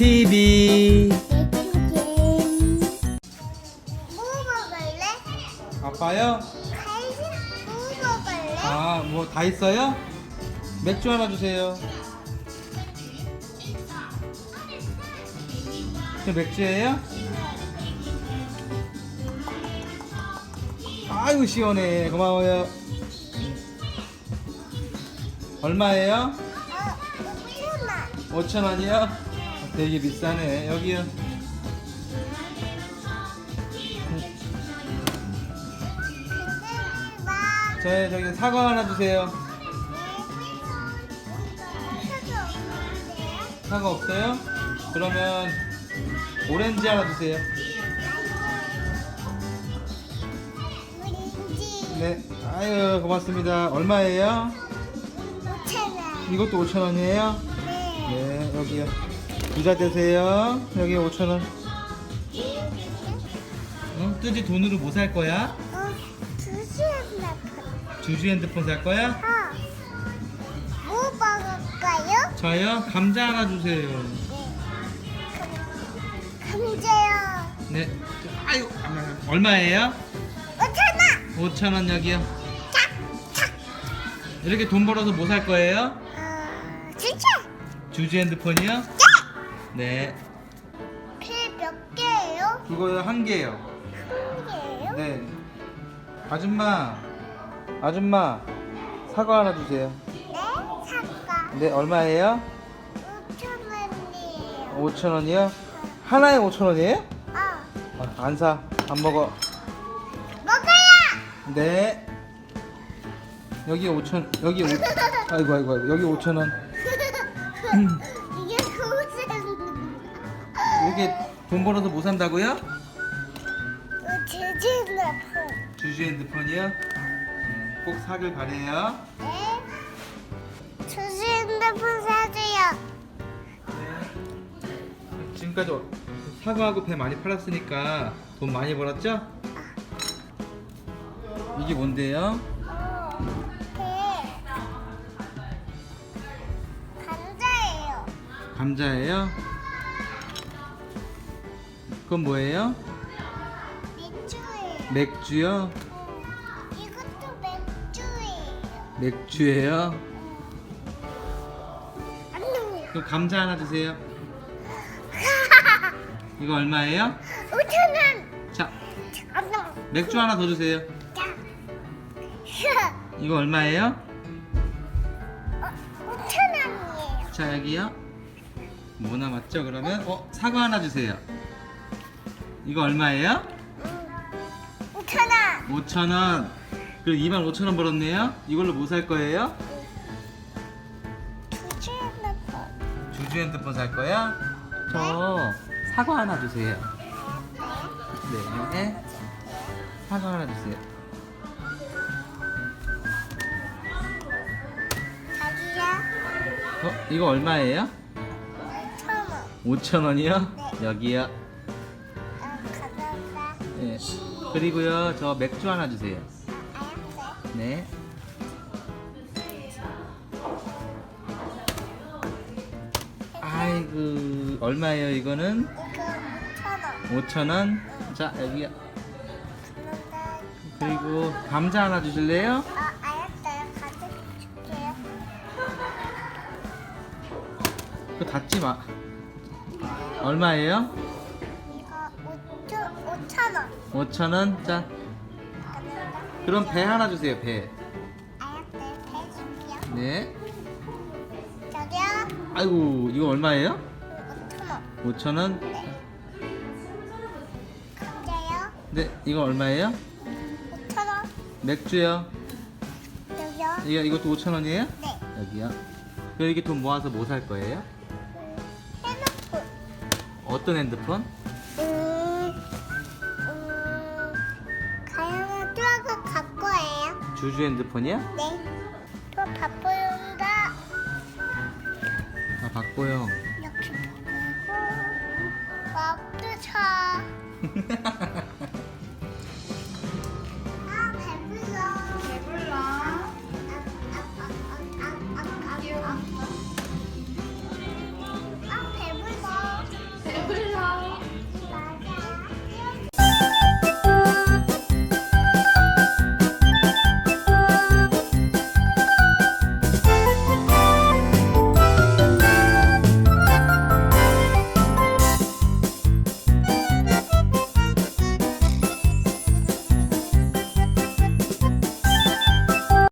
TV 뭐 먹을래? 아빠요? 뭐 먹을래? 아 뭐 다 있어요? 맥주 하나 주세요 저 맥주예요? 아이고 시원해 고마워요 얼마예요? 어, 5천 원 5천원이요? 되게 비싸네 여기요 저 저기 사과 하나 주세요? 사과 없어요? 그러면 오렌지 하나 주세요 네 아유 고맙습니다 얼마예요? 5천원 이것도 5천 원이에요? 네 네 여기요 부자 되세요 여기 5천 원 응? 뜨지 돈으로 뭐 살 거야? 어, 두시엔 나쁜 주주 핸드폰 살 거야? 어. 뭐 먹을까요? 저요? 감자 하나 주세요 네 감자요 네 아유 얼마예요? 5천원 5천 원 여기요 착 착 이렇게 돈 벌어서 뭐 살 거예요? 어, 진짜 주주 핸드폰이요? 네 필몇 개예요? 이거 한 개요 한 개예요? 네 아줌마 아줌마 사과 하나 주세요 네 사과 네 얼마예요? 5천 원이에요 5천 원이요? 하나에 5천 원이에요? 어안 사. 안 먹어. 먹어요 네. 여기 5천. 여기 5. 아이고 아이고 아이고. 여기 5천 원. 이렇게 돈 벌어서 뭐 산다고요? 제주 나쁜 주주 핸드폰이요? 네, 꼭 사길 바래요. 네 제주 핸드폰 사줘요 네. 지금까지 사과하고 배 많이 팔았으니까 돈 많이 벌었죠? 이게 뭔데요? 네 감자예요 감자예요? 그건 뭐예요? 맥주예요 맥주요? 이것도 맥주예요 맥주예요? 안녕 그럼 감자 하나 주세요. 이거 얼마예요? 5천원 자, 안녕 맥주 하나 더 주세요. 자 이거 얼마예요? 5천원이에요 자, 여기요. 뭐 남았죠? 그러면 어, 사과 하나 주세요. 이거 얼마예요? 5천원 5,000원. 그리고 2만 5천 원 벌었네요. 이걸로 뭐 살 거예요? 두주 핸드폰 주주 핸드폰 살 거야? 저 사과 하나 주세요. 네. 사과 하나 주세요. 자기야 어, 이거 얼마예요? 5천원 5천 원이요? 네. 여기요. 네. 그리고요, 저 맥주 하나 주세요. 네. 아이고, 얼마예요, 이거는? 이거 5천원 5천 원. 자, 여기요. 감사합니다 그리고 감자 하나 주실래요? 그거 닫지 마. 얼마예요? 이거 5천 5천 원 5천 원. 자, 그럼 배 하나 주세요, 배. 알았어요 배 줄게요 네. 저기요 아이고, 이거 얼마예요? 5천 원 5천 원. 감자요 네, 이거 얼마예요? 5천 원 맥주요. 저기요 이거 이것도 5천 원이에요? 네 여기요. 그럼 이렇게 돈 모아서 뭐 살 거예요? 핸드폰 어떤 핸드폰? 주주 핸드폰이야? 네. 또 바쁘다. 아 박보영. 이렇게 보고 밥도 차.